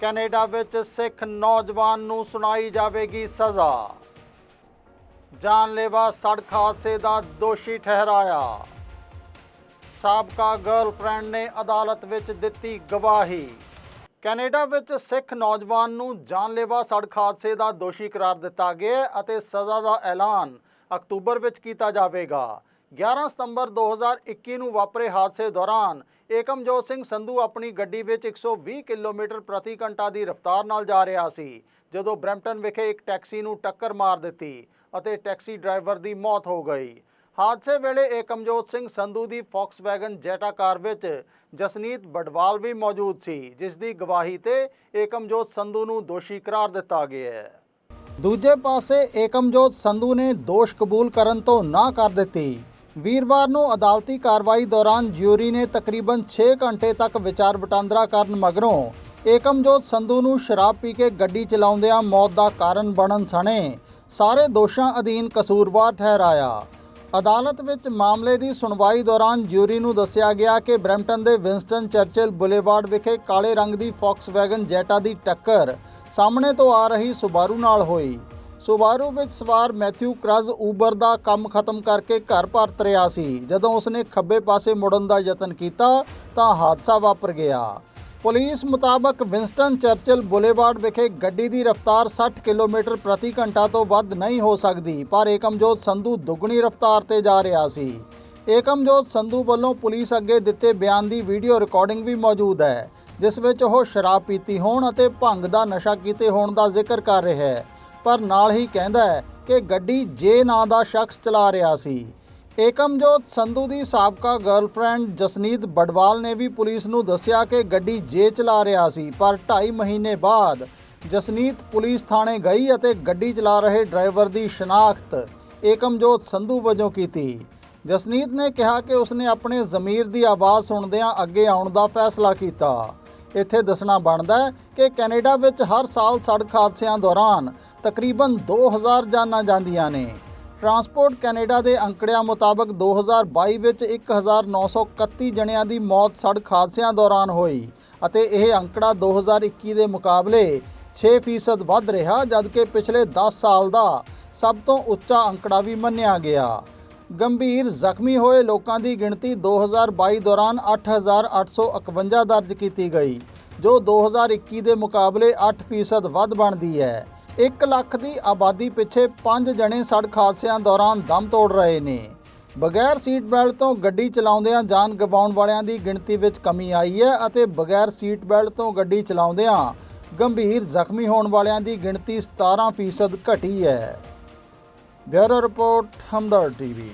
Canada ਵਿੱਚ ਸਿੱਖ ਨੌਜਵਾਨ ਨੂੰ ਸੁਣਾਈ ਜਾਵੇਗੀ ਸਜ਼ਾ। ਜਾਨਲੇਵਾ ਸੜਕ ਹਾਦਸੇ ਦਾ ਦੋਸ਼ੀ ਠਹਿਰਾਇਆ। ਸਾਬਕਾ ਗਰਲਫ੍ਰੈਂਡ ਨੇ ਅਦਾਲਤ ਵਿੱਚ ਦਿੱਤੀ ਗਵਾਹੀ। ਕੈਨੇਡਾ ਵਿੱਚ ਸਿੱਖ ਨੌਜਵਾਨ ਨੂੰ ਜਾਨਲੇਵਾ ਸੜਕ ਹਾਦਸੇ ਦਾ ਦੋਸ਼ੀ ਕਰਾਰ ਦਿੱਤਾ ਗਿਆ ਅਤੇ ਸਜ਼ਾ ਦਾ ਐਲਾਨ ਅਕਤੂਬਰ ਵਿੱਚ ਕੀਤਾ ਜਾਵੇਗਾ। 11 ਸਤੰਬਰ 2021 ਨੂੰ ਵਾਪਰੇ ਹਾਦਸੇ ਦੌਰਾਨ ਏਕਮਜੋਤ ਸਿੰਘ ਸੰਧੂ ਆਪਣੀ ਗੱਡੀ ਵਿੱਚ 120 ਕਿਲੋਮੀਟਰ ਪ੍ਰਤੀ ਘੰਟਾ ਦੀ ਰਫ਼ਤਾਰ ਨਾਲ ਜਾ ਰਿਹਾ ਸੀ, ਜਦੋਂ ਬਰੈਂਪਟਨ ਵਿਖੇ ਇੱਕ ਟੈਕਸੀ ਨੂੰ ਟੱਕਰ ਮਾਰ ਦਿੱਤੀ ਅਤੇ ਟੈਕਸੀ ਡਰਾਈਵਰ ਦੀ ਮੌਤ ਹੋ ਗਈ। ਹਾਦਸੇ ਵੇਲੇ ਏਕਮਜੋਤ ਸਿੰਘ ਸੰਧੂ ਦੀ ਫੌਕਸਵੈਗਨ ਜੈਟਾ ਕਾਰ ਵਿੱਚ ਜਸਨੀਤ ਬਡਵਾਲ ਵੀ ਮੌਜੂਦ ਸੀ, ਜਿਸ ਦੀ ਗਵਾਹੀ ਤੇ ਏਕਮਜੋਤ ਸੰਧੂ ਨੂੰ ਦੋਸ਼ੀ ਕਰਾਰ ਦਿੱਤਾ ਗਿਆ ਹੈ। ਦੂਜੇ ਪਾਸੇ ਏਕਮਜੋਤ ਸੰਧੂ ਨੇ ਦੋਸ਼ ਕਬੂਲ ਕਰਨ ਤੋਂ ਨਾ ਕਰ ਦਿੱਤੀ। ਵੀਰਵਾਰ ਨੂੰ ਅਦਾਲਤੀ ਕਾਰਵਾਈ ਦੌਰਾਨ ਜਿਊਰੀ ਨੇ ਤਕਰੀਬਨ 6 ਘੰਟੇ ਤੱਕ ਵਿਚਾਰ ਵਟਾਂਦਰਾ ਕਰਨ ਮਗਰੋਂ ਏਕਮਜੋਤ ਸੰਧੂ ਨੂੰ ਸ਼ਰਾਬ ਪੀ ਕੇ ਗੱਡੀ ਚਲਾਉਂਦਿਆਂ ਮੌਤ ਦਾ ਕਾਰਨ ਬਣਨ ਸਣੇ ਸਾਰੇ ਦੋਸ਼ਾਂ ਅਧੀਨ ਕਸੂਰਵਾਰ ਠਹਿਰਾਇਆ। ਅਦਾਲਤ ਵਿੱਚ ਮਾਮਲੇ ਦੀ ਸੁਣਵਾਈ ਦੌਰਾਨ ਜਿਊਰੀ ਨੂੰ ਦੱਸਿਆ ਗਿਆ ਕਿ ਬਰੈਂਪਟਨ ਦੇ ਵਿੰਸਟਨ ਚਰਚਿਲ ਬੁਲੇਵਾਰਡ ਵਿਖੇ ਕਾਲੇ ਰੰਗ ਦੀ ਫੌਕਸਵੈਗਨ ਜੈਟਾ ਦੀ ਟੱਕਰ ਸਾਹਮਣੇ ਤੋਂ ਆ ਰਹੀ ਸੁਬਾਰੂ ਨਾਲ ਹੋਈ। ਸੁਬਾਰੂ ਵਿੱਚ ਸਵਾਰ ਮੈਥਿਊ ਕਰਜ਼ ਉਬਰ ਦਾ ਕੰਮ ਖਤਮ ਕਰਕੇ ਘਰ ਪਰਤ ਰਿਹਾ ਸੀ। ਜਦੋਂ ਉਸਨੇ ਖੱਬੇ ਪਾਸੇ ਮੁੜਨ ਦਾ ਯਤਨ ਕੀਤਾ, ਤਾਂ ਹਾਦਸਾ ਵਾਪਰ ਗਿਆ। ਪੁਲਿਸ ਮੁਤਾਬਕ ਵਿੰਸਟਨ ਚਰਚਿਲ ਬੁਲੇਵਾਰਡ ਵਿਖੇ ਗੱਡੀ ਦੀ ਰਫ਼ਤਾਰ 60 ਕਿਲੋਮੀਟਰ ਪ੍ਰਤੀ ਘੰਟਾ ਤੋਂ ਵੱਧ ਨਹੀਂ ਹੋ ਸਕਦੀ, ਪਰ ਏਕਮਜੋਤ ਸੰਧੂ ਦੁੱਗਣੀ ਰਫ਼ਤਾਰ ਤੇ ਜਾ ਰਿਹਾ ਸੀ। ਏਕਮਜੋਤ ਸੰਧੂ ਵੱਲੋਂ ਪੁਲਿਸ ਅੱਗੇ ਦਿੱਤੇ ਬਿਆਨ ਦੀ ਵੀਡੀਓ ਰਿਕਾਰਡਿੰਗ ਵੀ ਮੌਜੂਦ ਹੈ, ਜਿਸ ਵਿੱਚ ਉਹ ਸ਼ਰਾਬ ਪੀਤੀ ਹੋਣ ਅਤੇ ਭੰਗ ਦਾ ਨਸ਼ਾ ਕੀਤੇ ਹੋਣ ਦਾ ਜ਼ਿਕਰ ਕਰ ਰਿਹਾ ਹੈ। ਪਰ ਨਾਲ ਹੀ ਕਹਿੰਦਾ ਹੈ ਕਿ ਗੱਡੀ ਜੇ ਨਾਂ ਦਾ ਸ਼ਖਸ ਚਲਾ ਰਿਹਾ ਸੀ। ਏਕਮਜੋਤ ਸੰਧੂ ਦੀ ਸਾਬਕਾ ਗਰਲਫ੍ਰੈਂਡ ਜਸਨੀਤ ਬਡਵਾਲ ਨੇ ਵੀ ਪੁਲਿਸ ਨੂੰ ਦੱਸਿਆ ਕਿ ਗੱਡੀ ਜੇ ਚਲਾ ਰਿਹਾ ਸੀ, ਪਰ 2.5 ਮਹੀਨੇ ਬਾਅਦ ਜਸਨੀਤ ਪੁਲਿਸ ਥਾਣੇ ਗਈ ਅਤੇ ਗੱਡੀ ਚਲਾ ਰਹੇ ਡਰਾਈਵਰ ਦੀ ਸ਼ਨਾਖਤ ਏਕਮਜੋਤ ਸੰਧੂ ਵਜੋਂ ਕੀਤੀ। ਜਸਨੀਤ ਨੇ ਕਿਹਾ ਕਿ ਉਸਨੇ ਆਪਣੇ ਜ਼ਮੀਰ ਦੀ ਆਵਾਜ਼ ਸੁਣਦਿਆਂ ਅੱਗੇ ਆਉਣ ਦਾ ਫੈਸਲਾ ਕੀਤਾ। ਇੱਥੇ ਦੱਸਣਾ ਬਣਦਾ ਹੈ ਕਿ ਕੈਨੇਡਾ ਵਿੱਚ ਹਰ ਸਾਲ ਸੜਕ ਹਾਦਸਿਆਂ ਦੌਰਾਨ ਤਕਰੀਬਨ 2000 ਜਾਨਾਂ ਜਾਂਦੀਆਂ ਨੇ। ਟਰਾਂਸਪੋਰਟ ਕੈਨੇਡਾ ਦੇ ਅੰਕੜਿਆਂ ਮੁਤਾਬਕ 2022 ਵਿੱਚ 1931 ਜਣਿਆਂ ਦੀ ਮੌਤ ਸੜਕ ਹਾਦਸਿਆਂ ਦੌਰਾਨ ਹੋਈ ਅਤੇ ਇਹ ਅੰਕੜਾ 2021 ਦੇ ਮੁਕਾਬਲੇ 6% ਵੱਧ ਰਿਹਾ, ਜਦਕਿ ਪਿਛਲੇ 10 ਸਾਲ ਦਾ ਸਭ ਤੋਂ ਉੱਚਾ ਅੰਕੜਾ ਵੀ ਮੰਨਿਆ ਗਿਆ। ਗੰਭੀਰ ਜ਼ਖਮੀ ਹੋਏ ਲੋਕਾਂ ਦੀ ਗਿਣਤੀ 2022 ਦੌਰਾਨ 8851 ਦਰਜ ਕੀਤੀ ਗਈ, ਜੋ 2021 ਦੇ ਮੁਕਾਬਲੇ 8% ਵੱਧ ਬਣਦੀ ਹੈ। 1 ਲੱਖ ਦੀ ਆਬਾਦੀ ਪਿੱਛੇ 5 ਜਣੇ ਸੜਕ ਹਾਦਸਿਆਂ ਦੌਰਾਨ ਦਮ ਤੋੜ ਰਹੇ ਨੇ। ਬਗੈਰ ਸੀਟ ਬੈਲਟ ਤੋਂ ਗੱਡੀ ਚਲਾਉਂਦਿਆਂ ਜਾਨ ਗਵਾਉਣ ਵਾਲਿਆਂ ਦੀ ਗਿਣਤੀ ਵਿੱਚ ਕਮੀ ਆਈ ਹੈ ਅਤੇ ਬਗੈਰ ਸੀਟ ਬੈਲਟ ਤੋਂ ਗੱਡੀ ਚਲਾਉਂਦਿਆਂ ਗੰਭੀਰ ਜ਼ਖਮੀ ਹੋਣ ਵਾਲਿਆਂ ਦੀ ਗਿਣਤੀ 17% ਘਟੀ ਹੈ। ব্যুরো রিপোর্ট হামদার টিভি।